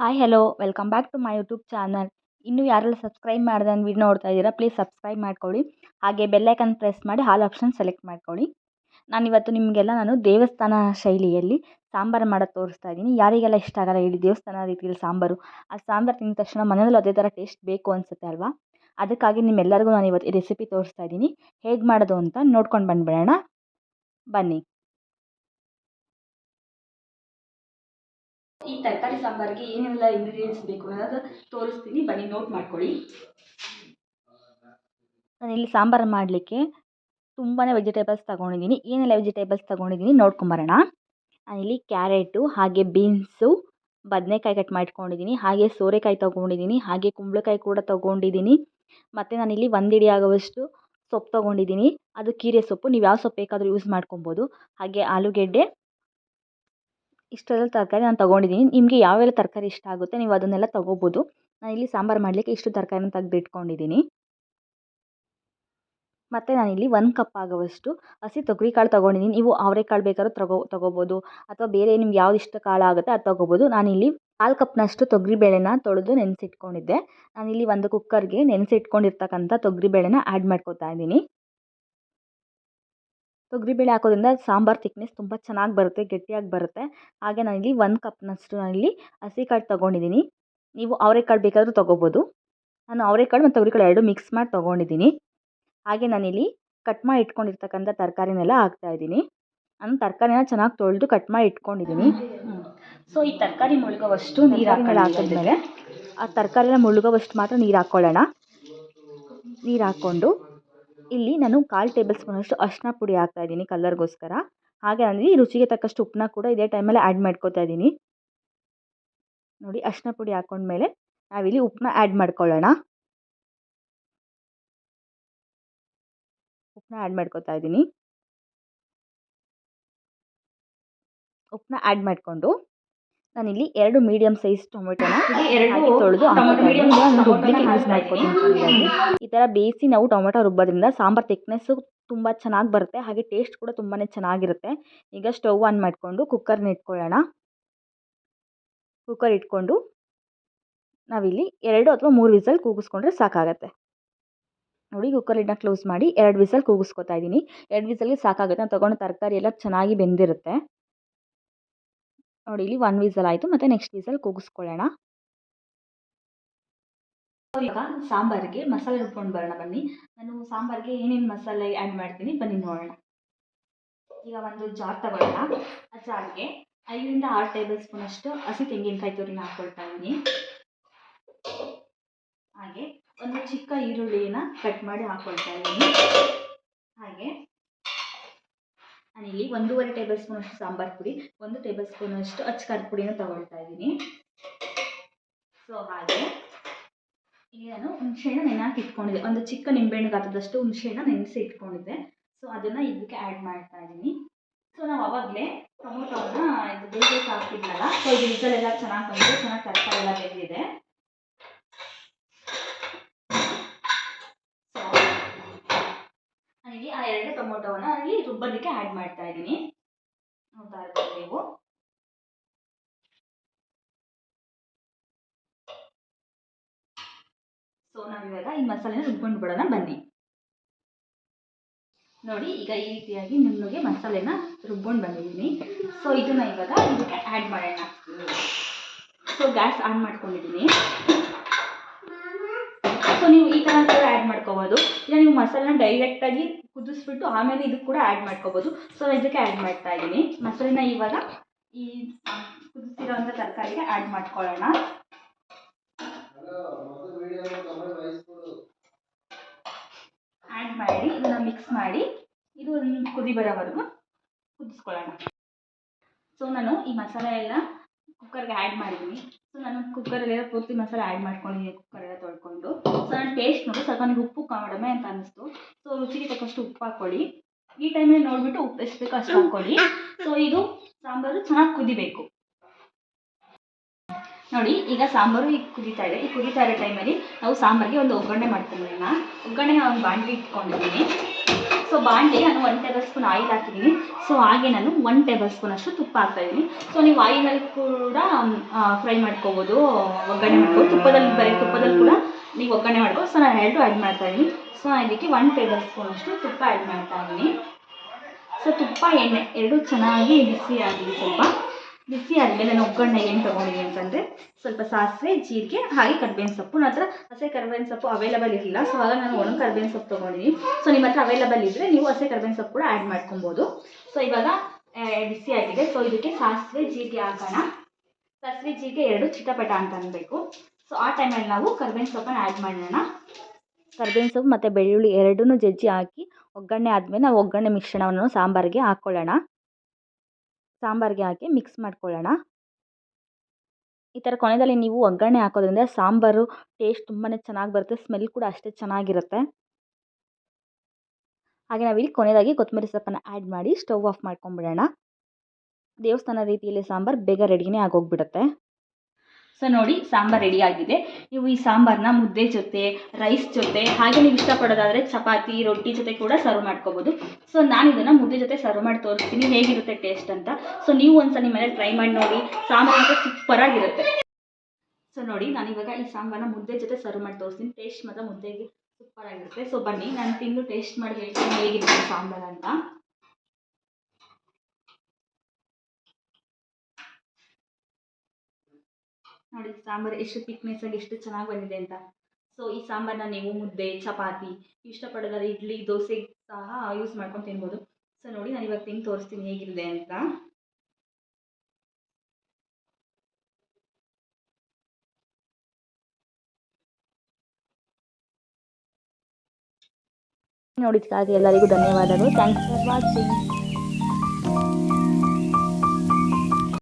Hi hello welcome back to my YouTube channel ಇನ್ನೂ ಯಾರೆಲ್ಲ subscribe ಮಾಡಿದೆ ನನ್ನ ವೀಡಿಯೋ ನೋಡ್ತಾ ಇದ್ದೀರಾ ಪ್ಲೀಸ್ ಸಬ್ಸ್ಕ್ರೈಬ್ ಮಾಡ್ಕೊಳ್ಳಿ. ಹಾಗೆ ಬೆಲ್ಲೈಕನ್ ಪ್ರೆಸ್ ಮಾಡಿ ಹಾಲ್ ಆಪ್ಷನ್ ಸೆಲೆಕ್ಟ್ ಮಾಡ್ಕೊಳ್ಳಿ. ನಾನಿವತ್ತು ನಿಮಗೆಲ್ಲ ನಾನು ದೇವಸ್ಥಾನ ಶೈಲಿಯಲ್ಲಿ ಸಾಂಬಾರು ಮಾಡೋದು ತೋರಿಸ್ತಾ ಇದ್ದೀನಿ. ಯಾರಿಗೆಲ್ಲ ಇಷ್ಟ ಆಗಲ್ಲ ಹೇಳಿ ದೇವಸ್ಥಾನ ರೀತಿಯಲ್ಲಿ ಸಾಂಬಾರು. ಆ ಸಾಂಬಾರು ತಿಂದ ತಕ್ಷಣ ಮನೆಯಲ್ಲೂ ಅದೇ ಥರ ಟೇಸ್ಟ್ ಬೇಕು ಅನಿಸುತ್ತೆ ಅಲ್ವಾ? ಅದಕ್ಕಾಗಿ ನಿಮ್ಮೆಲ್ಲರಿಗೂ ನಾನು ಇವತ್ತು ರೆಸಿಪಿ ತೋರಿಸ್ತಾ ಇದ್ದೀನಿ. ಹೇಗೆ ಮಾಡೋದು ಅಂತ ನೋಡ್ಕೊಂಡು ಬಂದುಬಿಡೋಣ. ಬನ್ನಿ. ಈ ತರಕಾರಿ ಸಾಂಬಾರಿಗೆ ಏನೆಲ್ಲ ಇಂಗ್ರೀಡಿಯೆಂಟ್ಸ್ ಬೇಕು ಅನ್ನೋದು ತೋರಿಸ್ತೀನಿ. ಬನ್ನಿ ನೋಟ್ ಮಾಡ್ಕೊಳ್ಳಿ. ನಾನಿಲ್ಲಿ ಸಾಂಬಾರು ಮಾಡಲಿಕ್ಕೆ ತುಂಬಾ ವೆಜಿಟೇಬಲ್ಸ್ ತೊಗೊಂಡಿದ್ದೀನಿ. ಏನೆಲ್ಲ ವೆಜಿಟೇಬಲ್ಸ್ ತೊಗೊಂಡಿದ್ದೀನಿ ನೋಡ್ಕೊಂಬರೋಣ. ನಾನಿಲ್ಲಿ ಕ್ಯಾರೆಟು ಹಾಗೆ ಬೀನ್ಸು ಬದನೆಕಾಯಿ ಕಟ್ ಮಾಡ್ಕೊಂಡಿದ್ದೀನಿ. ಹಾಗೆ ಸೋರೆಕಾಯಿ ತೊಗೊಂಡಿದ್ದೀನಿ. ಹಾಗೆ ಕುಂಬಳಕಾಯಿ ಕೂಡ ತೊಗೊಂಡಿದ್ದೀನಿ. ಮತ್ತು ನಾನಿಲ್ಲಿ ಒಂದು ಒಂದಿಡಿ ಆಗುವಷ್ಟು ಸೊಪ್ಪು ತೊಗೊಂಡಿದ್ದೀನಿ. ಅದು ಕೀರೆ ಸೊಪ್ಪು. ನೀವು ಯಾವ ಸೊಪ್ಪು ಬೇಕಾದರೂ ಯೂಸ್ ಮಾಡ್ಕೊಬೋದು. ಹಾಗೆ ಆಲೂಗೆಡ್ಡೆ ಇಷ್ಟೆಲ್ಲ ತರಕಾರಿ ನಾನು ತೊಗೊಂಡಿದ್ದೀನಿ. ನಿಮಗೆ ಯಾವೆಲ್ಲ ತರಕಾರಿ ಇಷ್ಟ ಆಗುತ್ತೆ ನೀವು ಅದನ್ನೆಲ್ಲ ತೊಗೋಬೋದು. ಇಲ್ಲಿ ಸಾಂಬಾರು ಮಾಡಲಿಕ್ಕೆ ಇಷ್ಟು ತರಕಾರಿನ ತೆಗೆದಿಟ್ಕೊಂಡಿದ್ದೀನಿ. ಮತ್ತು ನಾನಿಲ್ಲಿ ಒಂದು ಕಪ್ ಆಗುವಷ್ಟು ಹಸಿ ತೊಗರಿ ಕಾಳು ತೊಗೊಂಡಿದ್ದೀನಿ. ನೀವು ಅವರೆಕಾಳು ಬೇಕಾದ್ರೂ ತಗೋ, ತೊಗೋಬೋದು. ಅಥವಾ ಬೇರೆ ನಿಮ್ಗೆ ಯಾವ್ದು ಇಷ್ಟ ಕಾಳು ಆಗುತ್ತೆ ಅದು ತೊಗೋಬೋದು. ನಾನಿಲ್ಲಿ ಕಾಲು ಕಪ್ನಷ್ಟು ತೊಗರಿಬೇಳೆನ ತೊಳೆದು ನೆನೆಸಿಟ್ಕೊಂಡಿದ್ದೆ. ನಾನಿಲ್ಲಿ ಒಂದು ಕುಕ್ಕರ್ಗೆ ನೆನೆಸಿಟ್ಕೊಂಡಿರ್ತಕ್ಕಂಥ ತೊಗರಿಬೇಳೆನ ಆ್ಯಡ್ ಮಾಡ್ಕೊತಾ ಇದ್ದೀನಿ. ತೊಗರಿಬೇಳೆ ಹಾಕೋದ್ರಿಂದ ಸಾಂಬಾರು ತಿಕ್ನೆಸ್ ತುಂಬ ಚೆನ್ನಾಗಿ ಬರುತ್ತೆ ಗಟ್ಟಿಯಾಗಿ ಬರುತ್ತೆ. ಹಾಗೆ ನಾನಿಲ್ಲಿ ಒಂದು ಕಪ್ನಷ್ಟು ನಾನಿಲ್ಲಿ ಹಸಿ ಕಾಳು ತೊಗೊಂಡಿದ್ದೀನಿ ನೀವು ಅವರೆಕಾಳು ಬೇಕಾದರೂ ತೊಗೋಬೋದು. ನಾನು ಅವರೆಕಾಳು ಮತ್ತು ತೊಗರಿಕಾಳು ಎರಡು ಮಿಕ್ಸ್ ಮಾಡಿ ತೊಗೊಂಡಿದ್ದೀನಿ ಹಾಗೆ ನಾನಿಲ್ಲಿ ಕಟ್ ಮಾಡಿ ಇಟ್ಕೊಂಡಿರ್ತಕ್ಕಂಥ ತರಕಾರಿನೆಲ್ಲ ಹಾಕ್ತಾಯಿದ್ದೀನಿ ನಾನು ತರಕಾರಿನ ಚೆನ್ನಾಗಿ ತೊಳೆದು ಕಟ್ ಮಾಡಿ ಇಟ್ಕೊಂಡಿದ್ದೀನಿ ಸೊ ಈ ತರಕಾರಿ ಮುಳುಗೋವಷ್ಟು ನೀರು ಹಾಕೊಂಡು ಹಾಕಿದ್ಮೇಲೆ ಆ ತರಕಾರಿನ ಮುಳುಗೋವಷ್ಟು ಮಾತ್ರ ನೀರು ಹಾಕ್ಕೊಳ್ಳೋಣ ನೀರು ಹಾಕ್ಕೊಂಡು ಇಲ್ಲಿ ನಾನು ಕಾಲು ಟೇಬಲ್ ಸ್ಪೂನಷ್ಟು ಅರಿಶಿನ ಪುಡಿ ಹಾಕ್ತಾ ಇದ್ದೀನಿ ಕಲರ್ಗೋಸ್ಕರ. ಹಾಗೆ ನಾನು ರುಚಿಗೆ ತಕ್ಕಷ್ಟು ಉಪ್ಪನ್ನ ಕೂಡ ಇದೇ ಟೈಮಲ್ಲಿ ಆ್ಯಡ್ ಮಾಡ್ಕೋತಾ ಇದ್ದೀನಿ. ನೋಡಿ ಅರಿಶಿನ ಪುಡಿ ಹಾಕ್ಕೊಂಡ್ಮೇಲೆ ನಾವಿಲ್ಲಿ ಉಪ್ಪನ್ನ ಆ್ಯಡ್ ಮಾಡ್ಕೊಳ್ಳೋಣ. ಉಪ್ಪನ್ನ ಆ್ಯಡ್ ಮಾಡ್ಕೋತಾ ಇದ್ದೀನಿ. ಉಪ್ಪನ್ನ ಆ್ಯಡ್ ಮಾಡಿಕೊಂಡು ನಾನಿಲ್ಲಿ ಎರಡು ಮೀಡಿಯಮ್ ಸೈಜ್ ಟೊಮೆಟೊನ ತೊಳೆದು ಯೂಸ್ ಮಾಡ್ಕೊತೀನಿ ಈ ಥರ ಬೇಯಿಸಿ ನಾವು ಟೊಮೆಟೊ ರುಬ್ಬೋದ್ರಿಂದ ಸಾಂಬಾರು ತಿಕ್ನೆಸ್ಸು ತುಂಬ ಚೆನ್ನಾಗಿ ಬರುತ್ತೆ. ಹಾಗೆ ಟೇಸ್ಟ್ ಕೂಡ ತುಂಬಾ ಚೆನ್ನಾಗಿರುತ್ತೆ. ಈಗ ಸ್ಟವ್ ಆನ್ ಮಾಡಿಕೊಂಡು ಕುಕ್ಕರ್ನ ಇಟ್ಕೊಳ್ಳೋಣ. ಕುಕ್ಕರ್ ಇಟ್ಕೊಂಡು ನಾವಿಲ್ಲಿ ಎರಡು ಅಥವಾ ಮೂರು ವಿಸಲ್ ಕೂಗಿಸ್ಕೊಂಡ್ರೆ ಸಾಕಾಗತ್ತೆ. ನೋಡಿ ಕುಕ್ಕರ್ ಲಿಡ್ನ ಕ್ಲೋಸ್ ಮಾಡಿ ಎರಡು ವಿಸಲ್ ಕೂಗಿಸ್ಕೊತಾ ಇದ್ದೀನಿ. ಎರಡು ವಿಸಲ್ಗೆ ಸಾಕಾಗುತ್ತೆ. ನಾನು ತೊಗೊಂಡು ತರಕಾರಿ ಎಲ್ಲ ಚೆನ್ನಾಗಿ ಬೆಂದಿರುತ್ತೆ. ನೋಡಿ, ಇಲ್ಲಿ ಒನ್ ವಿಸಲ್ ಆಯಿತು. ಮತ್ತು ನೆಕ್ಸ್ಟ್ ವಿಸಲ್ ಕೂಗಿಸ್ಕೊಳ್ಳೋಣ. ಈಗ ಸಾಂಬಾರಿಗೆ ಮಸಾಲೆ ರುಬ್ಕೊಂಡು ಬರೋಣ ಬನ್ನಿ. ನಾನು ಸಾಂಬಾರಿಗೆ ಏನೇನು ಮಸಾಲೆ ಆ್ಯಡ್ ಮಾಡ್ತೀನಿ ಬನ್ನಿ ನೋಡೋಣ. ಈಗ ಒಂದು ಜಾರ್ ತಗೊಳ್ಳೋಣ ಆ ಜಾರ್ಗೆ ಐದರಿಂದ ಆರು ಟೇಬಲ್ ಸ್ಪೂನಷ್ಟು ಹಸಿ ತೆಂಗಿನಕಾಯಿ ತುರಿನ ಹಾಕ್ಕೊಳ್ತಾ ಇದ್ದೀನಿ. ಹಾಗೆ ಒಂದು ಚಿಕ್ಕ ಈರುಳ್ಳಿನ ಕಟ್ ಮಾಡಿ ಹಾಕ್ಕೊಳ್ತಾ ಇದ್ದೀನಿ. ನಾನಿಲ್ಲಿ ಒಂದೂವರೆ ಟೇಬಲ್ ಸ್ಪೂನಷ್ಟು ಸಾಂಬಾರು ಪುಡಿ, ಒಂದು ಟೇಬಲ್ ಸ್ಪೂನಷ್ಟು ಅಚ್ಚಕಾರದ ಪುಡಿನ ತೊಗೊಳ್ತಾ ಇದ್ದೀನಿ. ಸೊ ಹಾಗೆ. ಇಲ್ಲಿ ನಾನು ಹುಣಸೆಹಣ್ಣು ನೆನೆಹಾಕಿ ಇಟ್ಕೊಂಡಿದ್ದೆ. ಒಂದು ಚಿಕ್ಕ ನಿಂಬೆಹಣ್ಣು ಗಾತ್ರದಷ್ಟು ಹುಣಸೆಹಣ್ಣು ನೆನೆಸಿ ಇಟ್ಕೊಂಡಿದ್ದೆ. ಸೊ ಅದನ್ನು ಇದಕ್ಕೆ ಆ್ಯಡ್ ಮಾಡ್ತಾ ಇದ್ದೀನಿ. ಸೊ ನಾವು ಅವಾಗಲೇ ಟೊಮೊಟೊನ ಇದು ಬೇಯಿಸೋಕೆ ಹಾಕಿದ್ನಲ್ಲ ಸೊ, ಇದು ಚೆನ್ನಾಗಿ ಬಂದು, ಚೆನ್ನಾಗಿ ತರಕಾರಿ ಎಲ್ಲ ಬೆಂದಿದೆ ನಾನಿಲ್ಲಿ ಆ ಎರಡು ಟೊಮೊಟೊವನ್ನು ಅಲ್ಲಿ ರುಬ್ಬೋದಕ್ಕೆ ಆ್ಯಡ್ ಮಾಡ್ತಾ ಇದ್ದೀನಿ. ನೋಡ್ತಾ ಇರ್ಬೋದು ನೀವು. ಸೊ ನಾವಿವಾಗ ಈ ಮಸಾಲೆನ ರುಬ್ಕೊಂಡು ಬಿಡೋಣ, ಬನ್ನಿ. ನೋಡಿ, ಈಗ ಈ ರೀತಿಯಾಗಿ ನುಣ್ಣಗೆ ಮಸಾಲೆನ ರುಬ್ಕೊಂಡು ಬಂದಿದ್ದೀನಿ. ಸೊ ಇದನ್ನ ಇವಾಗ ಇದಕ್ಕೆ ಆ್ಯಡ್ ಮಾಡೋಣ. ಸೊ ಗ್ಯಾಸ್ ಆನ್ ಮಾಡ್ಕೊಂಡಿದ್ದೀನಿ. ಸೊ ನೀವು ಈ ಥರ ಕೂಡ ಆ್ಯಡ್ ಮಾಡ್ಕೋಬೋದು. ಇಲ್ಲ, ನೀವು ಮಸಾಲೆನ ಡೈರೆಕ್ಟಾಗಿ ಕುದಿಸ್ಬಿಟ್ಟು ಆಮೇಲೆ ಇದಕ್ಕೆ ಕೂಡ ಆ್ಯಡ್ ಮಾಡ್ಕೋಬೋದು. ಸೊ ಇದಕ್ಕೆ ಆ್ಯಡ್ ಮಾಡ್ತಾ ಇದ್ದೀನಿ. ಮಸಾಲೆನ ಇವಾಗ ಈ ಕುದಿಸಿರೋಂಥ ತರಕಾರಿಗೆ ಆ್ಯಡ್ ಮಾಡ್ಕೊಳ್ಳೋಣ. ಆ್ಯಡ್ ಮಾಡಿ, ಇದನ್ನ ಮಿಕ್ಸ್ ಮಾಡಿ, ಇದು ಕುದಿ ಬರೋವರೆಗೂ ಕುದಿಸ್ಕೊಳ್ಳೋಣ. ಸೊ ನಾನು ಈ ಮಸಾಲೆ ಎಲ್ಲ ಕುಕ್ಕರ್ಗೆ ಆ್ಯಡ್ ಮಾಡಿದ್ದೀನಿ ಸೊ ನಾನು ಕುಕ್ಕರಲ್ಲೆಲ್ಲ ಪೂರ್ತಿ ಮಸಾಲೆ ಆ್ಯಡ್ ಮಾಡ್ಕೊಂಡಿದ್ದೀನಿ ಕುಕ್ಕರೆಲ್ಲ ತೊಳ್ಕೊಂಡು ಸೊ ನಾನು ಟೇಸ್ಟ್ ನೋಡಿ, ಸ್ವಲ್ಪ ನನಗೆ ಉಪ್ಪು ಕಡಿಮೆ ಅಂತ ಅನ್ನಿಸ್ತು ಸೊ ರುಚಿಗೆ ತಕ್ಕಷ್ಟು ಉಪ್ಪು ಹಾಕ್ಕೊಳ್ಳಿ. ಈ ಟೈಮಲ್ಲಿ ನೋಡಿಬಿಟ್ಟು ಉಪ್ಪು ಎಷ್ಟು ಬೇಕೋ ಅಷ್ಟು ಹಾಕ್ಕೊಳ್ಳಿ. ಸೊ ಇದು ಸಾಂಬಾರು ಚೆನ್ನಾಗಿ ಕುದಿಬೇಕು. ನೋಡಿ, ಈಗ ಸಾಂಬಾರು ಈಗ ಕುದೀತಾ ಇದೆ. ಈ ಕುದೀತಾ ಇರೋ ಟೈಮಲ್ಲಿ ನಾವು ಸಾಂಬಾರಿಗೆ ಒಂದು ಒಗ್ಗರಣೆ ಮಾಡ್ಕೊಂಬಿಡೋಣ ಒಗ್ಗರಣೆ ಒಂದು ಬಾಂಡ್ಲಿ ಇಟ್ಕೊಂಡಿದ್ದೀನಿ. ಸೊ ಬಾಣಲೆಗೆ ನಾನು ಒನ್ ಟೇಬಲ್ ಸ್ಪೂನ್ ಆಯಿಲ್ ಹಾಕಿದ್ದೀನಿ ಸೊ ಹಾಗೆ ನಾನು ಒನ್ ಟೇಬಲ್ ಸ್ಪೂನ್ ಅಷ್ಟು ತುಪ್ಪ ಹಾಕ್ತಾಯಿದ್ದೀನಿ ಸೊ ನೀವು ಆಯಿಲಲ್ಲಿ ಕೂಡ ಫ್ರೈ ಮಾಡ್ಕೋಬೋದು. ಒಗ್ಗರಣೆ ಮಾಡ್ಬೋದು ತುಪ್ಪದಲ್ಲಿ ಬರೀ ತುಪ್ಪದಲ್ಲಿ ಕೂಡ ನೀವು ಒಗ್ಗರಣೆ ಮಾಡ್ಬೋದು ಸೊ ನಾನು ಎರಡು ಆ್ಯಡ್ ಮಾಡ್ತಾಯಿದ್ದೀನಿ ಸೊ ಇದಕ್ಕೆ ಒನ್ ಟೇಬಲ್ ಸ್ಪೂನ್ ಅಷ್ಟು ತುಪ್ಪ ಆ್ಯಡ್ ಮಾಡ್ತಾ ಇದ್ದೀನಿ ಸೊ ತುಪ್ಪ, ಎಣ್ಣೆ ಎರಡೂ ಚೆನ್ನಾಗಿ ಬಿಸಿ ಆಗಿದೆ ಸ್ವಲ್ಪ ಬಿಸಿ ಆದಮೇಲೆ ನಾನು ಒಗ್ಗರಣೆ ಏನು ತೊಗೊಂಡಿದ್ದೀನಿ ಅಂತಂದರೆ ಸ್ವಲ್ಪ ಸಾಸಿವೆ, ಜೀರಿಗೆ, ಹಾಗೆ ಕರ್ಬೇವಿನ ಸೊಪ್ಪು. ನನ್ನ ಹತ್ರ ಹಸೆ ಕರ್ಬೇವಿನ ಸೊಪ್ಪು ಅವೈಲಬಲ್ ಇರಲಿಲ್ಲ ಸೊ ಆಗ ನಾನು ಒಣ ಕರ್ಬೇವಿನ ಸೊಪ್ಪು ತಗೊಂಡಿದ್ದೀನಿ. ಸೊ ನಿಮ್ಮ ಹತ್ರ ಅವೈಲಬಲ್ ಇದ್ದರೆ ನೀವು ಹಸೆ ಕರ್ಬೇವಿನ ಸೊಪ್ಪು ಕೂಡ ಆ್ಯಡ್ ಮಾಡ್ಕೊಬೋದು. ಸೊ ಇವಾಗ ಬಿಸಿ ಆಗಿದೆ. ಸೊ ಇದಕ್ಕೆ ಸಾಸಿವೆ, ಜೀರಿಗೆ ಹಾಕೋಣ. ಸಾಸಿವೆ, ಜೀರಿಗೆ ಎರಡು ಚಿಟಪಟ ಅಂತ ಅನ್ಬೇಕು. ಸೊ ಆ ಟೈಮಲ್ಲಿ ನಾವು ಕರ್ಬೇವಿನ ಸೊಪ್ಪನ್ನು ಆ್ಯಡ್ ಮಾಡೋಣ. ಕರ್ಬೇವಿನ ಸೊಪ್ಪು ಮತ್ತು ಬೆಳ್ಳುಳ್ಳಿ ಎರಡನ್ನೂ ಜಜ್ಜಿ ಹಾಕಿ, ಒಗ್ಗರಣೆ ಆದಮೇಲೆ ನಾವು ಒಗ್ಗರಣೆ ಮಿಶ್ರಣವನ್ನು ಸಾಂಬಾರಿಗೆ ಹಾಕ್ಕೊಳ್ಳೋಣ ಸಾಂಬಾರಿಗೆ ಹಾಕಿ ಮಿಕ್ಸ್ ಮಾಡ್ಕೊಳ್ಳೋಣ. ಈ ಥರ ಕೊನೆಯಲ್ಲಿ ನೀವು ಒಗ್ಗರಣೆ ಹಾಕೋದ್ರಿಂದ ಸಾಂಬಾರು ಟೇಸ್ಟ್ ತುಂಬಾ ಚೆನ್ನಾಗಿ ಬರುತ್ತೆ, ಸ್ಮೆಲ್ ಕೂಡ ಅಷ್ಟೇ ಚೆನ್ನಾಗಿರುತ್ತೆ. ಹಾಗೆ ನಾವಿಲ್ಲಿ ಕೊನೆಯದಾಗಿ ಕೊತ್ತಂಬರಿ ಸೊಪ್ಪನ್ನು ಆ್ಯಡ್ ಮಾಡಿ ಸ್ಟವ್ ಆಫ್ ಮಾಡ್ಕೊಂಬಿಡೋಣ. ದೇವಸ್ಥಾನ ರೀತಿಯಲ್ಲಿ ಸಾಂಬಾರು ಬೇಗ ರೆಡಿನೇ ಆಗೋಗ್ಬಿಡುತ್ತೆ. ಸೊ ನೋಡಿ, ಸಾಂಬಾರು ರೆಡಿ ಆಗಿದೆ. ನೀವು ಈ ಸಾಂಬಾರನ್ನ ಮುದ್ದೆ ಜೊತೆ ರೈಸ್ ಜೊತೆ, ಹಾಗೆ ನೀವು ಇಷ್ಟಪಡೋದಾದರೆ ಚಪಾತಿ, ರೊಟ್ಟಿ ಜೊತೆ ಕೂಡ ಸರ್ವ್ ಮಾಡ್ಕೋಬೋದು. ಸೊ ನಾನು ಇದನ್ನು ಮುದ್ದೆ ಜೊತೆ ಸರ್ವ್ ಮಾಡಿ ತೋರಿಸ್ತೀನಿ. ಹೇಗಿರುತ್ತೆ ಟೇಸ್ಟ್ ಅಂತ. ಸೊ ನೀವು ಒಂದ್ಸಲ ನಿಮ್ಮ ಮನೇಲಿ ಟ್ರೈ ಮಾಡಿ ನೋಡಿ. ಸಾಂಬಾರು ಸೂಪರ್ ಆಗಿರುತ್ತೆ. ಸೊ ನೋಡಿ, ನಾನು ಇವಾಗ ಈ ಸಾಂಬಾರನ್ನ ಮುದ್ದೆ ಜೊತೆ ಸರ್ವ್ ಮಾಡಿ ತೋರಿಸ್ತೀನಿ. ಟೇಸ್ಟ್ ಮಾತ್ರ ಮುದ್ದೆಗೆ ಸೂಪರಾಗಿರುತ್ತೆ ಸೊ ಬನ್ನಿ, ನಾನು ತಿಂದು ಟೇಸ್ಟ್ ಮಾಡಿ ಹೇಳ್ತೀನಿ ಹೇಗಿರುತ್ತೆ ಸಾಂಬಾರು ಅಂತ. ನೋಡಿ, ಸಾಂಬಾರ್ ಎಷ್ಟು ಪಿಕ್ನೆಸ್ ಆಗಿ ಎಷ್ಟು ಚೆನ್ನಾಗಿ ಬಂದಿದೆ ಅಂತ. ಸೊ ಈ ಸಾಂಬಾರನ್ನ ನೀವು ಮುದ್ದೆ, ಚಪಾತಿ ಇಷ್ಟಪಡೋದಾದ್ರೆ ಇಡ್ಲಿ, ದೋಸೆ ಸಹ ಯೂಸ್ ಮಾಡ್ಕೊಂಡು ತಿನ್ಬೋದು. ಸೊ ನೋಡಿ, ನಾನು ಇವಾಗ ತಿಂದು ತೋರಿಸ್ತೀನಿ ಹೇಗಿದೆ ಅಂತ. ನೋಡಿದ್ಕಾಗಿ ಎಲ್ಲರಿಗೂ ಧನ್ಯವಾದಗಳು. Thanks for watching